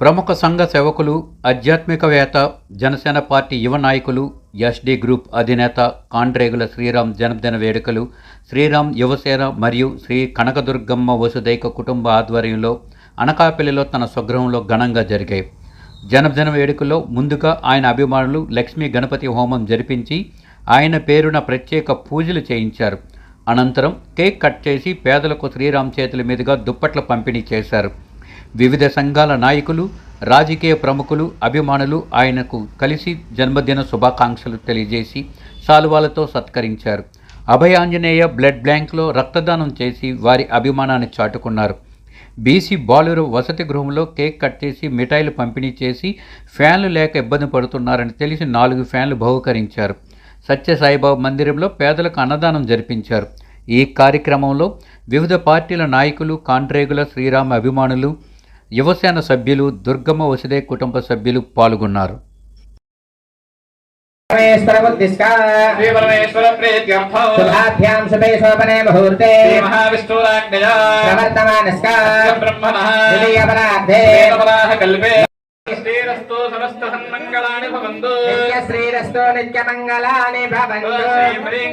ప్రముఖ సంఘ సేవకులు ఆధ్యాత్మికవేత్త జనసేన పార్టీ యువ నాయకులు ఎస్డి గ్రూప్ అధినేత కాండ్రేగుల శ్రీరామ్ జన్మదిన వేడుకలు శ్రీరామ్ యువసేన మరియు శ్రీ కనకదుర్గమ్మ వసుదైక కుటుంబ ఆధ్వర్యంలో అనకాపల్లిలో తన స్వగృహంలో ఘనంగా జరిగాయి. జన్మదిన వేడుకల్లో ముందుగా ఆయన అభిమానులు లక్ష్మీ గణపతి హోమం జరిపించి ఆయన పేరున ప్రత్యేక పూజలు చేయించారు. అనంతరం కేక్ కట్ చేసి పేదలకు శ్రీరామ్ చేతుల మీదుగా దుప్పట్ల పంపిణీ చేశారు. వివిధ సంఘాల నాయకులు రాజకీయ ప్రముఖులు అభిమానులు ఆయనకు కలిసి జన్మదిన శుభాకాంక్షలు తెలియజేసి శాలువాలతో సత్కరించారు. అభయాంజనేయ బ్లడ్ బ్యాంక్లో రక్తదానం చేసి వారి అభిమానాన్ని చాటుకున్నారు. బీసీ బాలురు వసతి గృహంలో కేక్ కట్ చేసి మిఠాయిలు పంపిణీ చేసి ఫ్యాన్లు లేక ఇబ్బంది పడుతున్నారని తెలిసి నాలుగు ఫ్యాన్లు బహుకరించారు. సత్యసాయిబాబు మందిరంలో పేదలకు అన్నదానం జరిపించారు. ఈ కార్యక్రమంలో వివిధ పార్టీల నాయకులు కాంట్రేగుల శ్రీరామ అభిమానులు యువసేన సభ్యులు దుర్గమ్మ వసుదే కుటుంబ సభ్యులు పాల్గొన్నారు శ్రీరస్తో నిత్యమంగళాని శ్రీ హ్రీం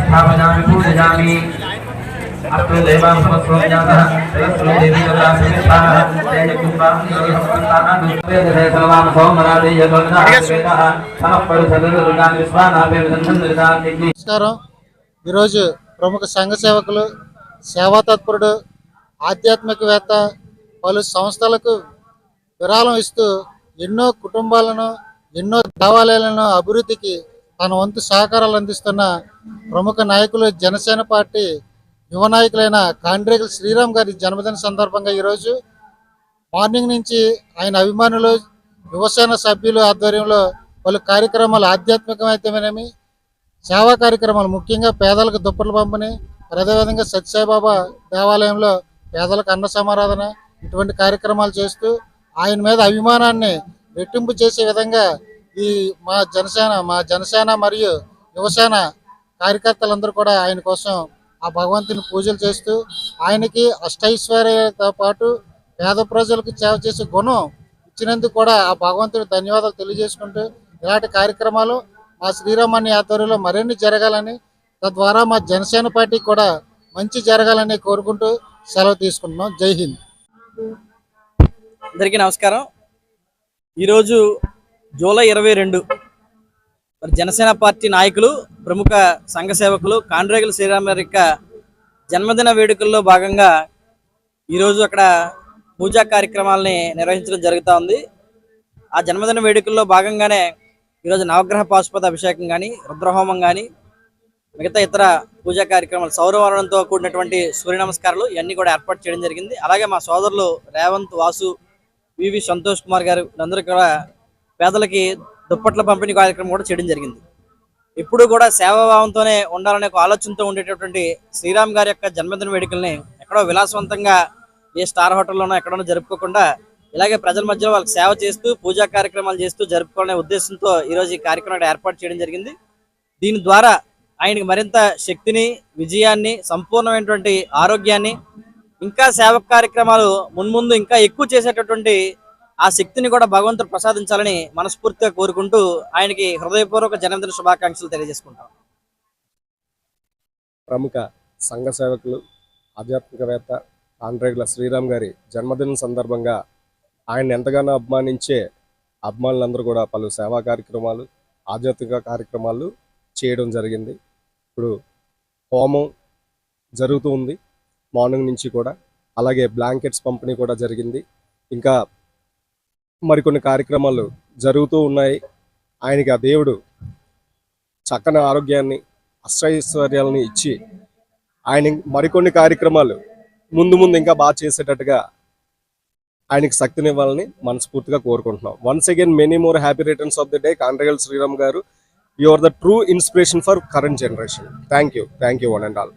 स्थापयामि पूजयामि अस्तु देवां समस्वज्ञातः सरस्वती देवी तथा समिष्ठाः तेजकुम्भां योगसंपन्नाः दुष्वेदसे सर्वां सौमरादे यतोन्नाः समः परिसदुर्गान् विश्वानाभे विदन्धन् నమస్కారం ఈరోజు ప్రముఖ సంఘ సేవకులు సేవా తత్పరుడు ఆధ్యాత్మికవేత్త పలు సంస్థలకు విరాళం ఇస్తూ ఎన్నో కుటుంబాలను ఎన్నో దేవాలయాలను అభివృద్ధికి తన వంతు సహకారాలు అందిస్తున్న ప్రముఖ నాయకులు జనసేన పార్టీ యువ నాయకులైన కాండ్రేగుల శ్రీరామ్ గారి జన్మదిన సందర్భంగా ఈరోజు మార్నింగ్ నుంచి ఆయన అభిమానులు యువసేన సభ్యులు ఆధ్వర్యంలో పలు కార్యక్రమాలు ఆధ్యాత్మికమైతేనేమి సేవా కార్యక్రమాలు ముఖ్యంగా పేదలకు దుప్పట్లు పంపిణీ అదేవిధంగా సత్యసాయిబాబా దేవాలయంలో పేదలకు అన్న సమారాధన ఇటువంటి కార్యక్రమాలు చేస్తూ ఆయన మీద అభిమానాన్ని రెట్టింపు చేసే విధంగా ఈ మా జనసేన మా జనసేన మరియు యువసేన కార్యకర్తలందరూ కూడా ఆయన కోసం ఆ భగవంతుని పూజలు చేస్తూ ఆయనకి అష్టైశ్వర్యతో పాటు పేద ప్రజలకు సేవ చేసే గుణం ఇచ్చినందుకు కూడా ఆ భగవంతుడి ధన్యవాదాలు తెలియజేసుకుంటూ ఇలాంటి కార్యక్రమాలు మా శ్రీరామాన్ని ఆధ్వర్యంలో మరిన్ని జరగాలని తద్వారా మా జనసేన పార్టీ కూడా మంచి జరగాలని కోరుకుంటూ సెలవు తీసుకుంటున్నాం. జై హింద్. అందరికీ నమస్కారం. ఈరోజు జూలై ఇరవై రెండు మరి జనసేన పార్టీ నాయకులు ప్రముఖ సంఘ సేవకులు కాండ్రేగుల శ్రీరామ యొక్క జన్మదిన వేడుకల్లో భాగంగా ఈరోజు అక్కడ పూజా కార్యక్రమాలని నిర్వహించడం జరుగుతూ ఉంది. ఆ జన్మదిన వేడుకల్లో భాగంగానే ఈరోజు నవగ్రహ పాశుపత అభిషేకం కానీ రుద్రహోమం కానీ మిగతా ఇతర పూజా కార్యక్రమాలు సౌరవరణంతో కూడినటువంటి సూర్య నమస్కారాలు ఇవన్నీ కూడా ఏర్పాటు చేయడం జరిగింది. అలాగే మా సోదరులు రేవంత్ వాసు వివి సంతోష్ కుమార్ గారు అందరూ కూడా పేదలకి దుప్పట్ల పంపిణీ కార్యక్రమం కూడా చేయడం జరిగింది. ఇప్పుడు కూడా సేవాభావంతోనే ఉండాలనే ఒక ఆలోచనతో ఉండేటటువంటి శ్రీరామ్ గారి యొక్క జన్మదిన వేడుకల్ని ఎక్కడో విలాసవంతంగా ఏ స్టార్ హోటల్లోనో ఎక్కడో జరుపుకోకుండా ఇలాగే ప్రజల మధ్యలో వాళ్ళకి సేవ చేస్తూ పూజా కార్యక్రమాలు చేస్తూ జరుపుకోవాలనే ఉద్దేశంతో ఈరోజు ఈ కార్యక్రమం ఏర్పాటు చేయడం జరిగింది. దీని ద్వారా ఆయనకి మరింత శక్తిని విజయాన్ని సంపూర్ణమైనటువంటి ఆరోగ్యాన్ని ఇంకా సేవక కార్యక్రమాలు మున్ముందు ఇంకా ఎక్కువ చేసేటటువంటి ఆ శక్తిని కూడా భగవంతుడు ప్రసాదించాలని మనస్ఫూర్తిగా కోరుకుంటూ ఆయనకి హృదయపూర్వక జన్మదిన శుభాకాంక్షలు తెలియజేసుకుంటాం. ప్రముఖ సంఘ సేవకులు ఆధ్యాత్మికవేత్త ఆండ్రేగుల శ్రీరామ్ గారి జన్మదినం సందర్భంగా ఆయన ఎంతగానో అభిమానించే అభిమానులందరూ కూడా పలు సేవా కార్యక్రమాలు ఆధ్యాత్మిక కార్యక్రమాలు చేయడం జరిగింది. ఇప్పుడు హోమం జరుగుతూ ఉంది. మార్నింగ్ నుంచి కూడా. అలాగే బ్లాంకెట్స్ పంపిణీ కూడా జరిగింది. ఇంకా మరికొన్ని కార్యక్రమాలు జరుగుతూ ఉన్నాయి. ఆయనకి ఆ దేవుడు చక్కని ఆరోగ్యాన్ని అష్టైశ్వర్యాలని ఇచ్చి ఆయన మరికొన్ని కార్యక్రమాలు ముందు ముందు ఇంకా బాగా చేసేటట్టుగా ఆయనకి శక్తినివ్వాలని మనస్ఫూర్తిగా కోరుకుంటున్నాం. Once again many more happy returns of the day Kandragal Sriram గారు you are the true inspiration for current generation thank you thank you one and all